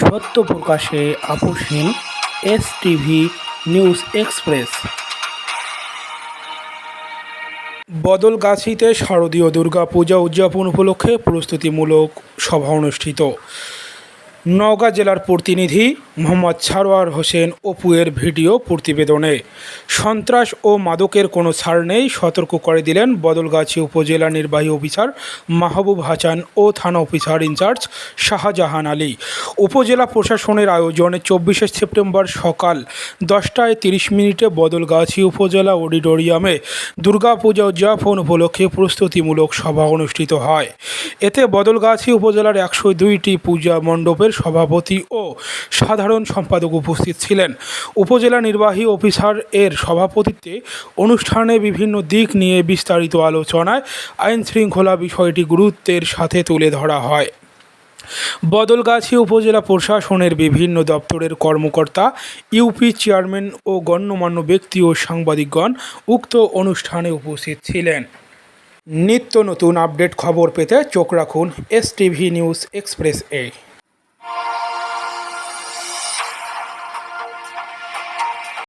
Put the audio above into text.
সত্য প্রকাশে আপোষহীন এস টিভি নিউজ এক্সপ্রেস। বদলগাছিতে শারদীয় দুর্গাপূজা উদযাপন উপলক্ষে প্রস্তুতিমূলক সভা অনুষ্ঠিত। নওগাঁ জেলার প্রতিনিধি মোহাম্মদ সারোয়ার হোসেন অপুয়ের ভিডিও প্রতিবেদনে। সন্ত্রাস ও মাদকের কোনো ছাড় নেই, সতর্ক করে দিলেন বদলগাছি উপজেলা নির্বাহী অফিসার মাহবুব হাসান ও থানা অফিসার ইনচার্জ শাহজাহান আলী। উপজেলা প্রশাসনের আয়োজনে চব্বিশে সেপ্টেম্বর সকাল দশটায় তিরিশ মিনিটে বদলগাছি উপজেলা অডিটোরিয়ামে দুর্গাপূজা উদযাপন উপলক্ষে প্রস্তুতিমূলক সভা অনুষ্ঠিত হয়। এতে বদলগাছি উপজেলার একশো দুইটি পূজা মণ্ডপের সভাপতি ও সাধারণ সম্পাদক উপস্থিত ছিলেন। উপজেলা নির্বাহী অফিসার এর সভাপতিত্বে অনুষ্ঠানে বিভিন্ন দিক নিয়ে বিস্তারিত আলোচনায় আইন শৃঙ্খলা বিষয়টি গুরুত্বের সাথে তুলে ধরা হয়। বদলগাছি উপজেলা প্রশাসনের বিভিন্ন দপ্তরের কর্মকর্তা, ইউপি চেয়ারম্যান ও গণ্যমান্য ব্যক্তি ও সাংবাদিকগণ উক্ত অনুষ্ঠানে উপস্থিত ছিলেন। নিত্য নতুন আপডেট খবর পেতে চোখ রাখুন এস টিভি নিউজ এক্সপ্রেস এ